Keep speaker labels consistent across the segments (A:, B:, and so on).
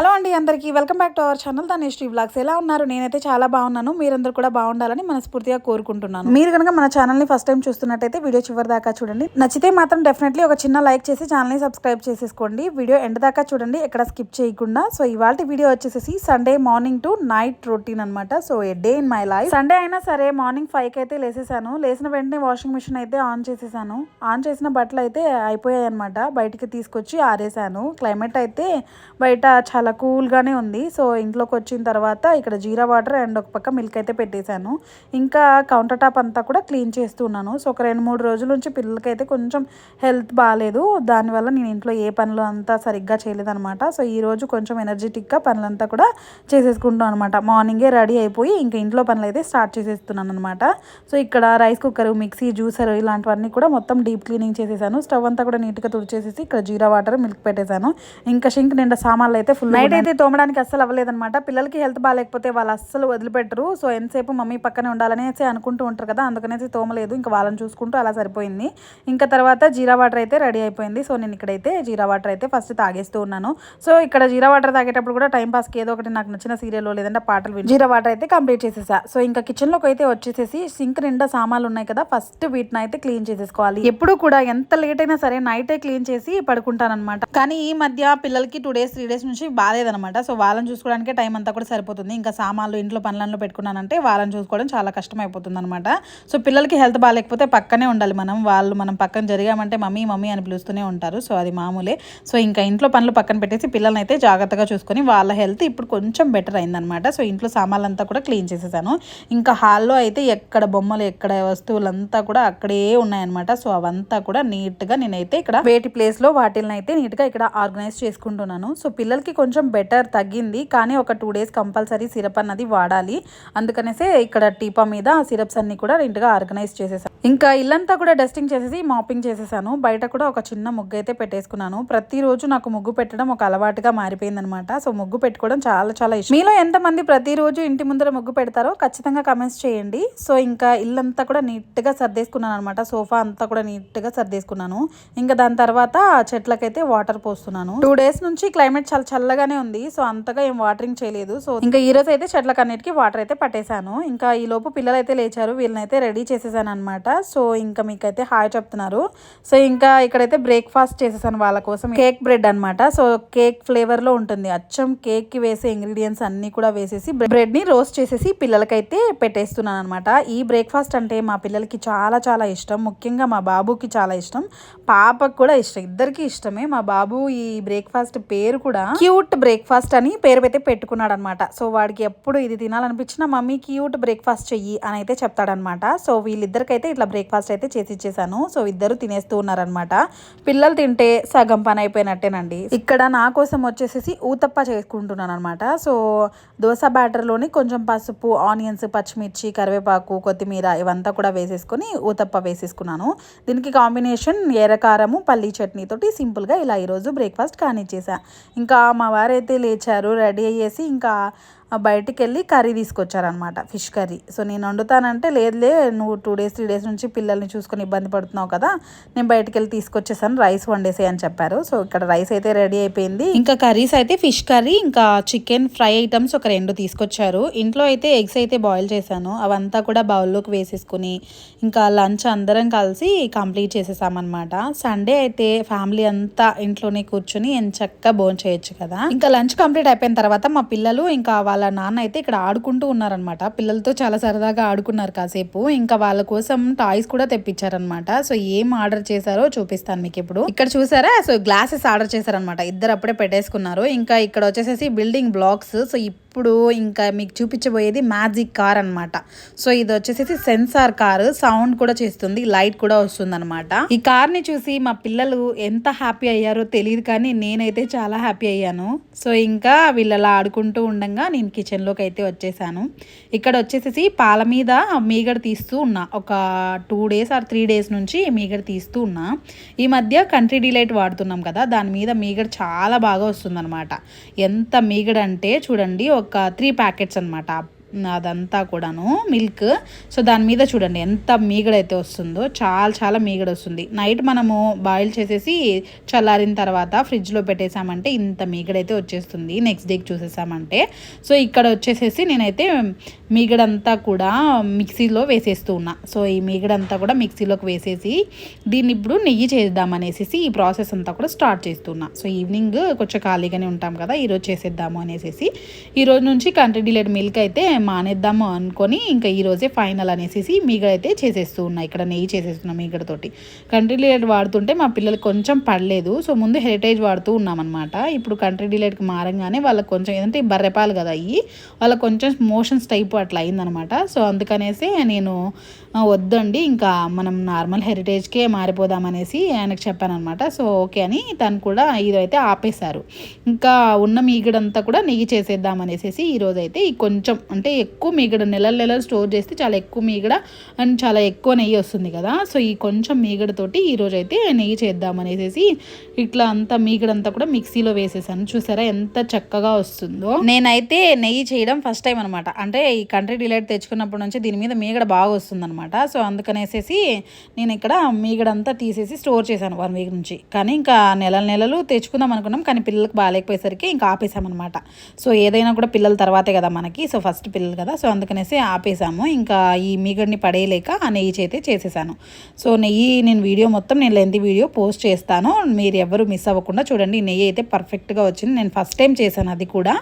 A: Hello అండి అందరికీ. Welcome back to our channel దాని శ్రీ బ్లాగ్స్. ఎలా ఉన్నారు? నేనైతే చాలా బాగున్నాను. మీరందరూ కూడా బాగుండాలని మనస్ఫూర్తిగా కోరుకుంటున్నాను. మీరు కనుక మన ఛానల్ని ఫస్ట్ టైం చూస్తున్నట్టయితే వీడియో చివరి దాకా చూడండి. నచ్చితే మాత్రం డెఫినెట్లీ ఒక చిన్న లైక్ చేసి ఛానల్ని సబ్స్క్రైబ్ చేసేసుకోండి. వీడియో ఎండ్ దాకా చూడండి. ఎక్కడ స్కిప్ చేయకుండా. సో ఇవాళ వీడియో వచ్చేసి Sunday morning to night routine అనమాట so a day in my life. Sunday అయినా సరే మార్నింగ్ ఫైవ్కి అయితే లేసేసాను. లేసిన వెంటనే వాషింగ్ మిషన్ అయితే ఆన్ చేసేసాను. ఆన్ చేసిన బట్టలు అయితే అయిపోయాయి అనమాట బయటికి తీసుకొచ్చి ఆరేసాను. క్లైమేట్ అయితే బయట చాలా కూల్గానే ఉంది. సో ఇంట్లోకి వచ్చిన తర్వాత ఇక్కడ జీరా వాటర్ అండ్ ఒక పక్క మిల్క్ అయితే పెట్టేశాను. ఇంకా కౌంటర్ టాప్ అంతా కూడా క్లీన్ చేస్తున్నాను సో ఒక రెండు మూడు రోజుల నుంచి పిల్లలకైతే కొంచెం హెల్త్ బాగాలేదు దానివల్ల నేను ఇంట్లో ఏ పనులు అంతా సరిగ్గా చేయలేదనమాట సో ఈ రోజు కొంచెం ఎనర్జెటిక్గా పనులంతా కూడా చేసేసుకుంటాం అనమాట మార్నింగే రెడీ అయిపోయి ఇంకా ఇంట్లో పనులు అయితే స్టార్ట్ చేసేస్తున్నాను అనమాట సో ఇక్కడ రైస్ కుక్కర్ మిక్సీ జ్యూసర్ ఇలాంటివన్నీ కూడా మొత్తం డీప్ క్లీనింగ్ చేసేసాను. స్టవ్ అంతా కూడా నీట్గా తుడిచేసేసి ఇక్కడ జీరా వాటర్ మిల్క్ పెట్టేశాను. ఇంకా షింక్ నిండా సామాన్లు అయితే ఫుల్ నైట్ అయితే తోమడానికి అస్సలు అవ్వలేదన్నమాట. పిల్లలకి హెల్త్ బాగాలేకపోతే వాళ్ళు అస్సలు వదిలిపెట్టరు. సో ఎంతసేపు మమ్మీ పక్కనే ఉండాలనేసి అనుకుంటూ ఉంటారు కదా అందుకనేసి తోమలేదు. ఇంకా వాళ్ళని చూసుకుంటూ అలా సరిపోయింది. ఇంకా తర్వాత జీరా వాటర్ అయితే రెడీ అయిపోయింది. సో నేను ఇక్కడైతే జీరా వాటర్ అయితే ఫస్ట్ తాగేస్తూ ఉన్నాను. సో ఇక్కడ జీరా వాటర్ తాగేటప్పుడు కూడా టైం పాస్కి ఏదో ఒకటి నాకు నచ్చిన సీరియల్ లేదంటే పాటలు విని జీరా వాటర్ అయితే కంప్లీట్ చేసేసా. సో ఇంకా కిచెన్లోకి అయితే వచ్చేసేసి సింక్ నిండా సామాన్లు ఉన్నాయి కదా ఫస్ట్ వీటిని అయితే క్లీన్ చేసేసుకోవాలి. ఎప్పుడు కూడా ఎంత లేట్ అయినా సరే నైటే క్లీన్ చేసి పడుకుంటానమాట కానీ ఈ మధ్య పిల్లలకి టూ డేస్ త్రీ డేస్ నుంచి బాగాలేదనమాట సో వాళ్ళని చూసుకోవడానికే టైం అంతా కూడా సరిపోతుంది. ఇంకా సామాన్లు ఇంట్లో పనులను పెట్టుకున్నానంటే వాళ్ళని చూసుకోవడం చాలా కష్టం అయిపోతుంది అనమాట సో పిల్లలకి హెల్త్ బాగాలేకపోతే పక్కనే ఉండాలి మనం. వాళ్ళు మనం పక్కన జరిగామంటే మమ్మీ మమ్మీ అని పిలుస్తూనే ఉంటారు. సో అది మామూలే. సో ఇంకా ఇంట్లో పనులు పక్కన పెట్టేసి పిల్లల్ని అయితే జాగ్రత్తగా చూసుకొని వాళ్ళ హెల్త్ ఇప్పుడు కొంచెం బెటర్ అయిందనమాట సో ఇంట్లో సామాన్లంతా కూడా క్లీన్ చేసేసాను. ఇంకా హాల్లో అయితే ఎక్కడ బొమ్మలు ఎక్కడ వస్తువులంతా కూడా అక్కడే ఉన్నాయన్నమాట. సో అవంతా కూడా నీట్గా నేనైతే ఇక్కడ వేటి ప్లేస్లో వాటిని అయితే నీట్గా ఇక్కడ ఆర్గనైజ్ చేసుకుంటున్నాను. సో పిల్లలకి కొంచెం కొంచెం బెటర్ తగ్గింది. కానీ ఒక టూ డేస్ కంపల్సరీ సిరప్ అన్నది వాడాలి. అందుకనేసే ఇక్కడ టీపా మీద ఆ సిరప్స్ అన్ని కూడా నీట్గా ఆర్గనైజ్ చేసేసాను. ఇంకా ఇల్లంతా కూడా డస్టింగ్ చేసేసి మాపింగ్ చేసేసాను. బయట కూడా ఒక చిన్న ముగ్గు అయితే పెట్టేసుకున్నాను. ప్రతిరోజు నాకు ముగ్గు పెట్టడం ఒక అలవాటుగా మారిపోయిందనమాట సో ముగ్గు పెట్టుకోవడం చాలా చాలా ఇష్టం. మీలో ఎంతమంది ప్రతిరోజు ఇంటి ముందర ముగ్గు పెడతారో ఖచ్చితంగా కమెంట్స్ చేయండి. సో ఇంకా ఇల్లంతా కూడా నీట్గా సర్దేసుకున్నాను అనమాట సోఫా అంతా కూడా నీట్గా సర్దేసుకున్నాను. ఇంకా దాని తర్వాత చెట్లకైతే వాటర్ పోస్తున్నాను. టూ డేస్ నుంచి క్లైమేట్ చాలా చల్లగా చల్లగానే ఉంది. సో అంతగా ఏం వాటరింగ్ చేయలేదు. సో ఇంకా ఈ రోజు అయితే చెట్లకు అన్నిటికీ వాటర్ అయితే పట్టేశాను. ఇంకా ఈ లోపు పిల్లలు అయితే లేచారు. వీళ్ళనైతే రెడీ చేసేసాను అనమాట సో ఇంకా మీకైతే హాయ్ చెప్తున్నారు. సో ఇంకా ఇక్కడైతే బ్రేక్ఫాస్ట్ చేసేసాను వాళ్ళ కోసం. కేక్ బ్రెడ్ అనమాట సో కేక్ ఫ్లేవర్లో ఉంటుంది. అచ్చం కేక్కి వేసే ఇంగ్రీడియంట్స్ అన్ని కూడా వేసేసి బ్రెడ్ని రోస్ట్ చేసేసి పిల్లలకైతే పెట్టేస్తున్నాను అనమాట ఈ బ్రేక్ఫాస్ట్ అంటే మా పిల్లలకి చాలా చాలా ఇష్టం. ముఖ్యంగా మా బాబుకి చాలా ఇష్టం. పాపకు కూడా ఇష్టం. ఇద్దరికి ఇష్టమే. మా బాబు ఈ బ్రేక్ఫాస్ట్ పేరు కూడా క్యూట్ బ్రేక్ఫాస్ట్ అని పేరు అయితే పెట్టుకున్నాడు అనమాట సో వాడికి ఎప్పుడు ఇది తినాలనిపించిన మమ్మీ క్యూట్ బ్రేక్ఫాస్ట్ చెయ్యి అని అయితే చెప్తాడనమాట. సో వీళ్ళిద్దరికైతే ఇట్లా బ్రేక్ఫాస్ట్ అయితే చేసి ఇచ్చేసాను. సో ఇద్దరు తినేస్తూ ఉన్నారనమాట. పిల్లలు తింటే సగం పని అయిపోయినట్టేనండి. ఇక్కడ నా కోసం వచ్చేసేసి ఊతప్ప చేసుకుంటున్నాను అనమాట సో దోశ బ్యాటర్లోని కొంచెం పసుపు ఆనియన్స్ పచ్చిమిర్చి కరివేపాకు కొత్తిమీర ఇవంతా కూడా వేసేసుకొని ఊతప్ప వేసేసుకున్నాను. దీనికి కాంబినేషన్ ఎర్రకారము పల్లీ చట్నీతోటి సింపుల్గా ఇలా ఈరోజు బ్రేక్ఫాస్ట్ కానిచ్చేసా. ఇంకా మా వారైతే లేచారు రెడీ అయ్యేసి ఇంకా బయటికి వెళ్ళి కర్రీ తీసుకొచ్చారనమాట ఫిష్ కర్రీ. సో నేను వండుతానంటే లేదులే నువ్వు టూ డేస్ త్రీ డేస్ నుంచి పిల్లల్ని చూసుకొని ఇబ్బంది పడుతున్నావు కదా నేను బయటికి వెళ్ళి తీసుకొచ్చేసాను రైస్ వండేసే అని చెప్పారు. సో ఇక్కడ రైస్ అయితే రెడీ అయిపోయింది. ఇంకా కర్రీస్ అయితే ఫిష్ కర్రీ ఇంకా చికెన్ ఫ్రై ఐటమ్స్ ఒక రెండు తీసుకొచ్చారు. ఇంట్లో అయితే ఎగ్స్ అయితే బాయిల్ చేశాను. అవంతా కూడా బౌల్లోకి వేసేసుకుని ఇంకా లంచ్ అందరం కలిసి కంప్లీట్ చేసేసామన్నమాట. సండే అయితే ఫ్యామిలీ అంతా ఇంట్లోనే కూర్చొని ఎంచక్క భోజనం చేయొచ్చు కదా. ఇంకా లంచ్ కంప్లీట్ అయిపోయిన తర్వాత మా పిల్లలు ఇంకా వాళ్ళ వాళ్ళ నాన్న అయితే ఇక్కడ ఆడుకుంటూ ఉన్నారనమాట పిల్లలతో చాలా సరదాగా ఆడుకున్నారు కాసేపు. ఇంకా వాళ్ళ కోసం టాయ్స్ కూడా తెప్పించారనమాట సో ఏం ఆర్డర్ చేశారో చూపిస్తాను మీకు ఇప్పుడు. ఇక్కడ చూసారా? సో గ్లాసెస్ ఆర్డర్ చేశారనమాట ఇద్దరు అప్పుడే పెట్టేసుకున్నారు. ఇంకా ఇక్కడ వచ్చేసేసి బిల్డింగ్ బ్లాక్స్. సో ఇప్పుడు ఇంకా మీకు చూపించబోయేది మ్యాజిక్ కార్ అనమాట సో ఇది వచ్చేసి సెన్సార్ కార్. సౌండ్ కూడా చేస్తుంది లైట్ కూడా వస్తుంది అనమాట ఈ కార్ని చూసి మా పిల్లలు ఎంత హ్యాపీ అయ్యారో తెలియదు కానీ నేనైతే చాలా హ్యాపీ అయ్యాను. సో ఇంకా వీళ్ళలా ఆడుకుంటూ ఉండగా నేను కిచెన్లోకి అయితే వచ్చేసాను. ఇక్కడ వచ్చేసేసి పాల మీద మీగడ తీస్తూ ఉన్నా. ఒక two days or three days నుంచి మీగడ తీస్తూ ఉన్నా. ఈ మధ్య కంట్రీ డిలైట్ వాడుతున్నాం కదా దాని మీద మీగడ చాలా బాగా వస్తుంది ఎంత మీగడ అంటే చూడండి ఒక త్రీ ప్యాకెట్స్ అనమాట అదంతా కూడాను మిల్క్ సో దాని మీద చూడండి ఎంత మీగడైతే వస్తుందో చాలా చాలా మీగడ వస్తుంది నైట్ మనము బాయిల్ చేసేసి చల్లారిన తర్వాత ఫ్రిడ్జ్లో పెట్టేసామంటే ఇంత మీగడైతే వచ్చేస్తుంది. నెక్స్ట్ డేకి చూసేసామంటే. సో ఇక్కడ వచ్చేసేసి నేనైతే మీగడంతా కూడా మిక్సీలో వేసేస్తూ ఉన్నా. సో ఈ మీగడంతా కూడా మిక్సీలోకి వేసేసి దీన్ని ఇప్పుడు నెయ్యి చేద్దాం అనేసి ఈ ప్రాసెస్ అంతా కూడా స్టార్ట్ చేస్తున్నా సో ఈవినింగ్ కొంచెం ఖాళీగానే ఉంటాం కదా ఈరోజు చేసేద్దాము అనేసి ఈ రోజు నుంచి కంట్రీ డిలేట్ మిల్క్ అయితే మానేద్దాము అనుకొని ఇంకా ఈరోజే ఫైనల్ అనేసి మీగడైతే చేసేస్తూ ఉన్నా. ఇక్కడ నెయ్యి చేసేస్తున్నాం మీగడతోటి. కంట్రీ డిలైట్ వాడుతుంటే మా పిల్లలు కొంచెం పడలేదు. సో ముందు హెరిటేజ్ వాడుతూ ఉన్నామన్నమాట. ఇప్పుడు కంట్రీ డిలైట్కి మారంగానే వాళ్ళకి కొంచెం ఏదంటే బర్రెపాలు కదా అయ్యి వాళ్ళకి కొంచెం మోషన్స్ టైప్ అట్లా అయిందనమాట సో అందుకనేసి నేను వద్దండి. ఇంకా మనం నార్మల్ హెరిటేజ్కే మారిపోదామనేసి ఆయనకు చెప్పాను అనమాట సో ఓకే అని తను కూడా ఇదైతే ఆపేశారు. ఇంకా ఉన్న మీగడంతా కూడా నెయ్యి చేసేద్దాం అనేసి ఈరోజు అయితే ఈ కొంచెం అంటే ఎక్కువ మీగడ నెలల నెలలు స్టోర్ చేస్తే చాలా ఎక్కువ మీగడ అండ్ చాలా ఎక్కువ నెయ్యి వస్తుంది కదా. సో ఈ కొంచెం మీగడతోటి ఈరోజు అయితే నెయ్యి చేద్దాం అనేసి ఇట్లా అంతా మీగడంతా కూడా మిక్సీలో వేసేసాను. చూసారా ఎంత చక్కగా వస్తుందో. నేనైతే నెయ్యి చేయడం ఫస్ట్ టైం అనమాట అంటే ఈ కంట్రీ డిలైట్ తెచ్చుకున్నప్పటి నుంచి దీని మీద మీగడ బాగా వస్తుంది అనమాట సో అందుకనేసేసి నేను ఇక్కడ మీగడంతా తీసేసి స్టోర్ చేశాను వన్ వీక్ నుంచి. కానీ ఇంకా నెలల నెలలు తెచ్చుకుందాం అనుకున్నాం కానీ పిల్లలకు బాగాలేకపోయేసరికి ఇంకా ఆపేసామన్నమాట సో ఏదైనా కూడా పిల్లల తర్వాతే కదా మనకి. సో ఫస్ట్ పిల్లలు కదా సో అందుకనేసి ఆపేసాము. ఇంకా ఈ మీగడిని పడేయలేక ఆ నెయ్యి చేతే చేసేసాను. సో నెయ్యి నేను వీడియో మొత్తం నేను లెంత్ వీడియో పోస్ట్ చేస్తాను. మీరు ఎవరు మిస్ అవ్వకుండా చూడండి ఈ నెయ్యి అయితే పర్ఫెక్ట్గా వచ్చింది. నేను ఫస్ట్ టైం చేశాను అది కూడా.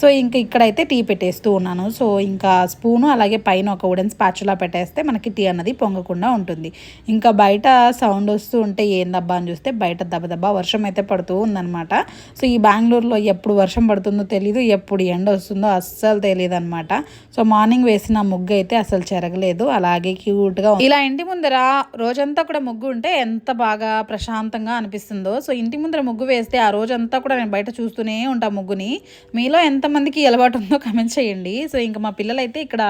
A: సో ఇంకా ఇక్కడైతే టీ పెట్టేస్తూ ఉన్నాను. సో ఇంకా స్పూను అలాగే పైన ఒక వుడెన్ స్పాచులా పెట్టేస్తే మనకి టీ అన్నది పొంగకుండా ఉంటుంది. ఇంకా బయట సౌండ్ వస్తూ ఉంటే ఏందబ్బా అని చూస్తే బయట దబ్బదబ్బా వర్షం అయితే పడుతూ ఉందన్నమాట. సో ఈ బెంగళూరులో ఎప్పుడు వర్షం పడుతుందో తెలీదు ఎప్పుడు ఎండ వస్తుందో అస్సలు తెలియదు అనమాట సో మార్నింగ్ వేసిన ముగ్గు అయితే అసలు చెరగలేదు. అలాగే క్యూట్గా ఇలా ఇంటి ముందర రోజంతా కూడా ముగ్గు ఉంటే ఎంత బాగా ప్రశాంతంగా అనిపిస్తుందో. సో ఇంటి ముందర ముగ్గు వేస్తే ఆ రోజంతా కూడా నేను బయట చూస్తూనే ఉంటా ముగ్గుని. మీలో ఎంతమందికి అలవాటు ఉందో కమెంట్ చేయండి. సో ఇంకా మా పిల్లలైతే ఇక్కడ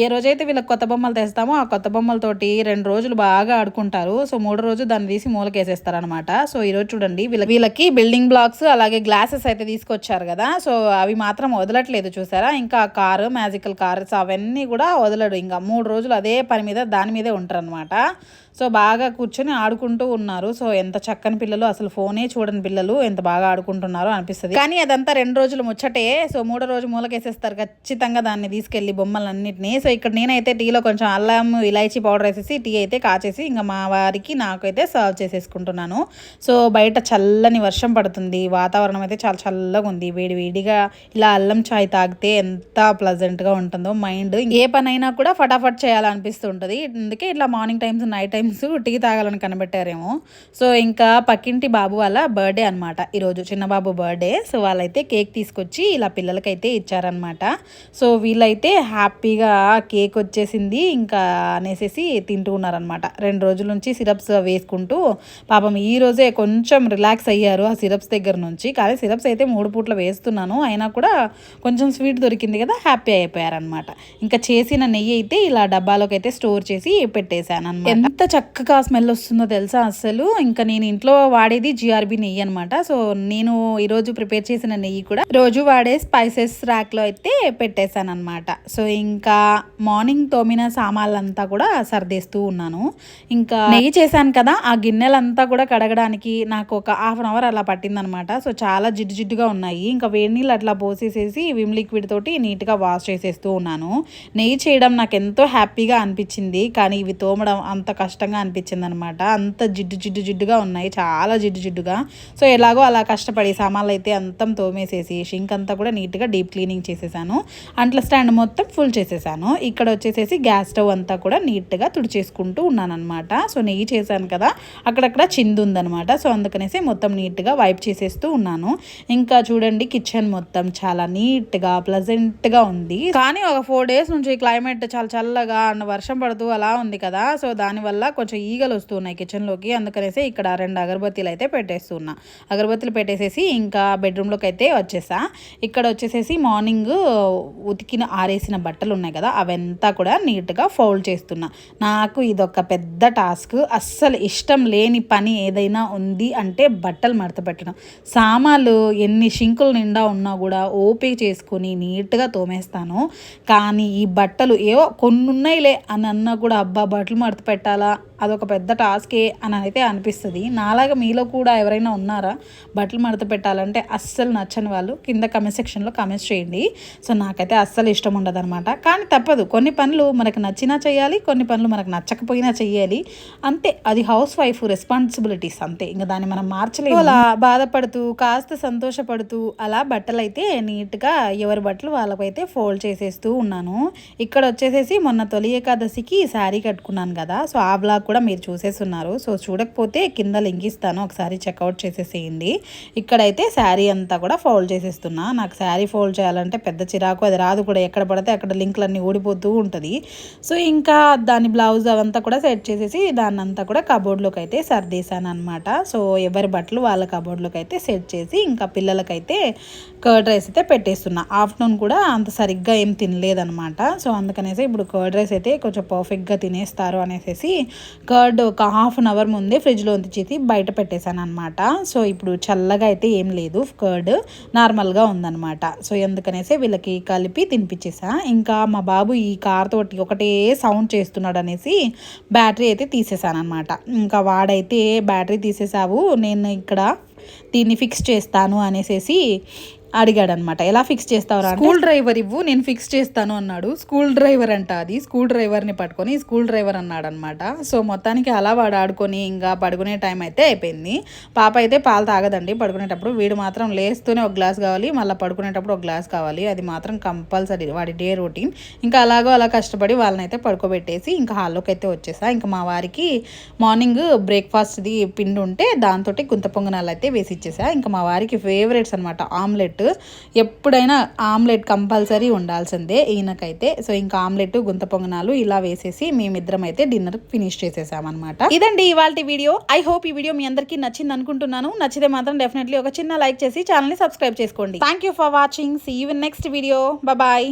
A: ఏ రోజైతే వీళ్ళకి కొత్త బొమ్మలు తెస్తామో ఆ కొత్త బొమ్మలతోటి రెండు రోజులు బాగా ఆడుకుంటారు. సో మూడో రోజు దాన్ని తీసి మూలకేసేస్తారు అనమాట సో ఈరోజు చూడండి వీళ్ళ వీళ్ళకి బిల్డింగ్ బ్లాక్స్ అలాగే గ్లాసెస్ అయితే తీసుకొచ్చారు కదా. సో అవి మాత్రం వదలట్లేదు చూసారా? ఇంకా కారు మ్యాజికల్ కార్స్ అవన్నీ కూడా వదలడు. ఇంకా మూడు రోజులు అదే పని మీద దాని మీదే ఉంటారు అనమాట సో బాగా కూర్చొని ఆడుకుంటూ ఉన్నారు. సో ఎంత చక్కని పిల్లలు అసలు ఫోనే చూడని పిల్లలు ఎంత బాగా ఆడుకుంటున్నారో అనిపిస్తుంది. కానీ అదంతా రెండు రోజులు ముచ్చటే సో మూడో రోజు మూలకేసేస్తారు ఖచ్చితంగా దాన్ని తీసుకెళ్ళి బొమ్మలన్నిటిని. సో ఇక్కడ నేనైతే టీలో కొంచెం అల్లం ఇలాచీ పౌడర్ వేసేసి టీ అయితే కాచేసి ఇంకా మా వారికి నాకైతే సర్వ్ చేసేసుకుంటున్నాను. సో బయట చల్లని వర్షం పడుతుంది. వాతావరణం అయితే చాలా చల్లగా ఉంది. వేడి వేడిగా ఇలా అల్లం చాయ్ తాగితే ఎంత ప్లజెంట్గా ఉంటుందో మైండ్ ఏ పనైనా కూడా ఫటాఫట్ చేయాలనిపిస్తుంటుంది. అందుకే ఇట్లా morning times night times tea తాగాలని కనిపెట్టారేమో. సో ఇంకా పక్కింటి బాబు వాళ్ళ బర్త్డే అనమాట ఈరోజు చిన్న బాబు బర్త్డే. సో వాళ్ళైతే కేక్ తీసుకొచ్చి ఇలా పిల్లలకైతే ఇచ్చారనమాట సో వీళ్ళైతే హ్యాపీగా కేక్ వచ్చేసింది. ఇంకా అనేసి తింటూ ఉన్నారనమాట రెండు రోజుల నుంచి సిరప్స్ వేసుకుంటూ పాపం ఈ రోజే కొంచెం రిలాక్స్ అయ్యారు ఆ సిరప్స్ దగ్గర నుంచి. కానీ సిరప్స్ అయితే మూడు పూట్ల వేస్తున్నాను. అయినా కూడా కొంచెం స్వీట్ దొరికింది కదా హ్యాపీ అయిపోయారనమాట ఇంకా చేసిన నెయ్యి అయితే ఇలా డబ్బాలోకి అయితే స్టోర్ చేసి పెట్టేశాను అనమాట ఎంత చక్కగా స్మెల్ వస్తుందో తెలుసా అసలు ఇంకా నేను ఇంట్లో వాడేది జిఆర్బి నెయ్యి అనమాట సో నేను ఈరోజు ప్రిపేర్ చేసిన నెయ్యి కూడా రోజు వాడే స్పైసెస్ ర్యాక్లో అయితే పెట్టేశాను అనమాట సో ఇంకా మార్నింగ్ తోమిన సామాన్లంతా కూడా సర్దేస్తూ ఉన్నాను. ఇంకా నెయ్యి చేశాను కదా ఆ గిన్నెలంతా కూడా కడగడానికి నాకు ఒక హాఫ్ అన్ అవర్ అలా పట్టిందనమాట సో చాలా జిడ్డు జిడ్డుగా ఉన్నాయి. ఇంకా వేడి నీళ్ళు అట్లా పోసేసేసి విమ్ లిక్విడ్ తోటి నీట్గా వాష్ చేసేస్తూ ఉన్నాను. నెయ్యి చేయడం నాకు ఎంతో హ్యాపీగా అనిపించింది. కానీ ఇవి తోమడం అంత కష్టం కష్టంగా అనిపించింది అనమాట అంత జిడ్డు జిడ్డు జిడ్డుగా ఉన్నాయి. చాలా జిడ్డు జిడ్డుగా. సో ఎలాగో అలా కష్టపడి సామాన్లు అయితే అంతం తోమేసేసి షింక్ అంతా కూడా నీట్గా డీప్ క్లీనింగ్ చేసేసాను. అంట్ల స్టాండ్ మొత్తం ఫుల్ చేసేసాను. ఇక్కడ వచ్చేసేసి గ్యాస్ స్టవ్ అంతా కూడా నీట్గా తుడిచేసుకుంటూ ఉన్నానమాట సో నెయ్యి చేశాను కదా అక్కడక్కడ చిందు ఉందనమాట. సో అందుకనేసి మొత్తం నీట్గా వైప్ చేసేస్తూ ఉన్నాను. ఇంకా చూడండి కిచెన్ మొత్తం చాలా నీట్గా ప్లజెంట్గా ఉంది. కానీ ఒక ఫోర్ డేస్ నుంచి క్లైమేట్ చాలా చల్లగా వర్షం పడుతూ అలా ఉంది కదా. సో దానివల్ల కొంచెం ఈగలు వస్తున్నాయి కిచెన్లోకి అందుకనేసి ఇక్కడ రెండు అగరబత్తీలు అయితే పెట్టేస్తున్నా. అగరబత్తీలు పెట్టేసేసి ఇంకా బెడ్రూమ్లోకి అయితే వచ్చేసా. ఇక్కడ వచ్చేసేసి మార్నింగ్ ఉతికిన ఆరేసిన బట్టలు ఉన్నాయి కదా అవంతా కూడా నీట్గా ఫోల్డ్ చేస్తున్నా. నాకు ఇదొక పెద్ద టాస్క్ అస్సలు ఇష్టం లేని పని ఏదైనా ఉంది అంటే బట్టలు మడత పెట్టడం. సామాన్లు ఎన్ని షింకులు నిండా ఉన్నా కూడా ఓపిక చేసుకొని నీట్గా తోమేస్తాను. కానీ ఈ బట్టలు ఏవో కొన్ని ఉన్నాయిలే అని అన్నా కూడా అబ్బా బట్టలు మడత పెట్టాలా? అదొక పెద్ద టాస్కే అని అయితే అనిపిస్తుంది. నాలాగా మీలో కూడా ఎవరైనా ఉన్నారా? బట్టలు మడత పెట్టాలంటే అస్సలు నచ్చని వాళ్ళు కింద కమెంట్ సెక్షన్లో కమెంట్స్ చేయండి. సో నాకైతే అస్సలు ఇష్టం ఉండదు అనమాట కానీ తప్పదు. కొన్ని పనులు మనకు నచ్చినా చేయాలి కొన్ని పనులు మనకు నచ్చకపోయినా చేయాలి. అంతే. అది హౌస్ వైఫ్ రెస్పాన్సిబిలిటీస్ అంతే. ఇంకా దాన్ని మనం మార్చలేము. అలా బాధపడుతూ కాస్త సంతోషపడుతూ అలా బట్టలు అయితే నీట్గా ఎవరి బట్టలు వాళ్ళకైతే ఫోల్డ్ చేసేస్తూ ఉన్నాను. ఇక్కడ వచ్చేసేసి మొన్న తొలి ఏకాదశికి శారీ కట్టుకున్నాను కదా. సో ఆ బ్లాగ్ కూడా మీరు చూసేస్తున్నారు సో చూడకపోతే కింద లింక్ ఇస్తాను. ఒకసారి చెక్అవుట్ చేసేసేయండి. ఇక్కడైతే శారీ అంతా కూడా ఫోల్డ్ చేసేస్తున్నా. నాకు శారీ ఫోల్డ్ చేయాలంటే పెద్ద చిరాకు. అది రాదు కూడా. ఎక్కడ పడితే అక్కడ లింక్లన్నీ ఊడిపోతూ ఉంటుంది. సో ఇంకా దాని బ్లౌజ్ అవంతా కూడా సెట్ చేసేసి దాన్ని అంతా కూడా కబోర్డ్లోకి అయితే సర్దేశాను అనమాట సో ఎవరి బట్టలు వాళ్ళ కబోర్డ్లోకి అయితే సెట్ చేసి ఇంకా పిల్లలకైతే కర్డ్ రైస్ అయితే పెట్టేస్తున్నా. ఆఫ్టర్నూన్ కూడా అంత సరిగ్గా ఏం తినలేదనమాట సో అందుకనేసి ఇప్పుడు కర్డ్ రైస్ అయితే కొంచెం పర్ఫెక్ట్గా తినేస్తారు అనేసి కర్డ్ ఒక హాఫ్ అన్ అవర్ ముందే ఫ్రిడ్జ్లో ఉంచేసి బయట పెట్టేశాను అనమాట సో ఇప్పుడు చల్లగా అయితే ఏం లేదు కర్డ్ నార్మల్గా ఉందన్నమాట. సో ఎందుకనేసి వీళ్ళకి కలిపి తినిపించేసా ఇంకా మా బాబు ఈ కార్ తోటి ఒకటే సౌండ్ చేస్తున్నాడు అనేసి బ్యాటరీ అయితే తీసేసాను అనమాట ఇంకా వాడైతే బ్యాటరీ తీసేసావు నేను ఇక్కడ దీన్ని ఫిక్స్ చేస్తాను అనేసి అడిగాడు అనమాట ఎలా ఫిక్స్ చేస్తావు స్కూల్ డ్రైవర్ ఇవ్వు నేను ఫిక్స్ చేస్తాను అన్నాడు. స్కూల్ డ్రైవర్ అంట అది. స్కూల్ డ్రైవర్ని పట్టుకొని స్కూల్ డ్రైవర్ అన్నాడు అనమాట సో మొత్తానికి అలా వాడు ఆడుకొని ఇంకా పడుకునే టైం అయితే అయిపోయింది. పాప అయితే పాలు తాగదండి. పడుకునేటప్పుడు వీడు మాత్రం లేస్తూనే ఒక గ్లాస్ కావాలి. మళ్ళీ పడుకునేటప్పుడు ఒక గ్లాస్ కావాలి. అది మాత్రం కంపల్సరీ వాడి డే రొటీన్ ఇంకా అలాగో అలా కష్టపడి వాళ్ళని అయితే పడుకోబెట్టేసి ఇంకా హాల్లోకి అయితే వచ్చేసా. ఇంకా మా వారికి మార్నింగ్ బ్రేక్ఫాస్ట్ది పిండి ఉంటే దాంతో గుంత పొంగనాలు అయితే వేసి ఇచ్చేసా. ఇంకా మా వారికి ఫేవరెట్స్ అనమాట ఆమ్లెట్ ఎప్పుడైనా ఆమ్లెట్ కంపల్సరీ ఉండాల్సిందే ఈయనకైతే. సో ఇంకా ఆమ్లెట్ గుంత పొంగనాలు ఇలా వేసేసి మేమిద్దరం అయితే డిన్నర్ ఫినిష్ చేసేసామన్నమాట. ఇదండి ఇవాళ వీడియో. ఐ హోప్ ఈ వీడియో మీ అందరికీ నచ్చింది అనుకుంటున్నాను. నచ్చితే మాత్రం డెఫినెట్లీ ఒక చిన్న లైక్ చేసి ఛానల్ని సబ్స్క్రైబ్ చేసుకోండి. Thank you for watching see you next video bye